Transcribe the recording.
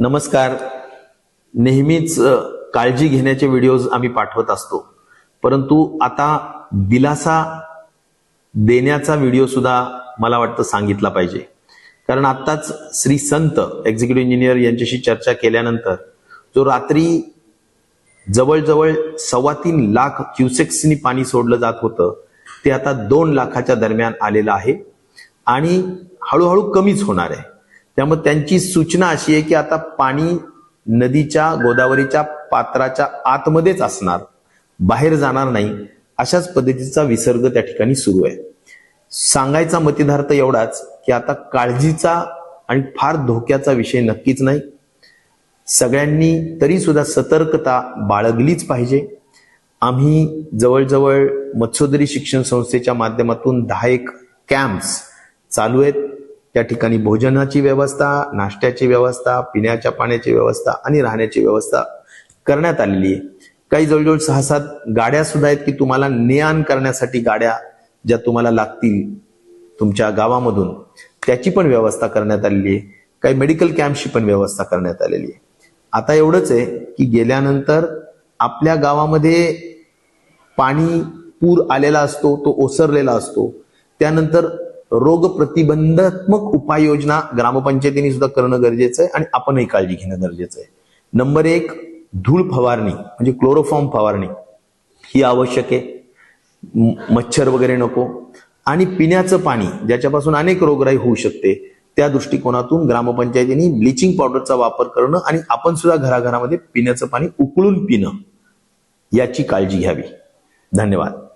नमस्कार. नेहमीच काळजी घेण्याचे व्हिडिओज आम्ही पाठवत असतो. परंतु आता दिलासा देण्याचा व्हिडिओ सुद्धा मला वाटतं सांगितला पाहिजे. कारण आत्ताच श्री संत एक्झिक्युटिव्ह इंजिनियर यांच्याशी चर्चा केल्यानंतर जो रात्री जवळजवळ सव्वा तीन लाख क्युसेक्सनी पाणी सोडलं जात होतं ते आता दोन लाखाच्या दरम्यान आलेलं आहे आणि हळूहळू कमीच होणार आहे. त्यामुळे त्यांची सूचना अशी आहे की आता पाणी नदीच्या गोदावरीच्या पात्राच्या आतमध्येच असणार. बाहेर जाणार नाही. अशाच पद्धतीचा विसर्ग त्या ठिकाणी सुरू आहे. सांगायचा मतिदार्थ एवढाच की आता काळजीचा आणि फार धोक्याचा विषय नक्कीच नाही. सगळ्यांनी तरी सुद्धा सतर्कता बाळगलीच पाहिजे. आम्ही जवळजवळ मत्स्योदरी शिक्षण संस्थेच्या माध्यमातून दहा एक कॅम्प्स चालू आहेत. त्या ठिकाणी भोजनाची व्यवस्था नाश्त्याची व्यवस्था पिण्याच्या पाण्याची व्यवस्था आणि राहण्याची व्यवस्था करण्यात आलेली आहे. काही जवळजवळ सहा सात गाड्या सुद्धा आहेत की तुम्हाला ने आण करण्यासाठी गाड्या ज्या तुम्हाला लागतील तुमच्या गावामधून त्याची पण व्यवस्था करण्यात आलेली आहे. काही मेडिकल कॅम्पची पण व्यवस्था करण्यात आलेली आहे. आता एवढंच आहे की गेल्यानंतर आपल्या गावामध्ये पाणी पूर आलेला असतो तो ओसरलेला असतो. त्यानंतर रोग प्रतिबंधात्मक उपाययोजना ग्रामपंचायतीने सुद्धा करणं गरजेचं आहे आणि आपणही काळजी घेणं गरजेचं आहे. नंबर एक धूळ फवारणी म्हणजे क्लोरोफॉर्म फवारणी. ही आवश्यक आहे. मच्छर वगैरे नको. आणि पिण्याचं पाणी ज्याच्यापासून अनेक रोगराई होऊ शकते त्या दृष्टिकोनातून ग्रामपंचायतीने ब्लिचिंग पावडरचा वापर करणं आणि आपण सुद्धा घराघरामध्ये पिण्याचं पाणी उकळून पिणं याची काळजी घ्यावी. धन्यवाद.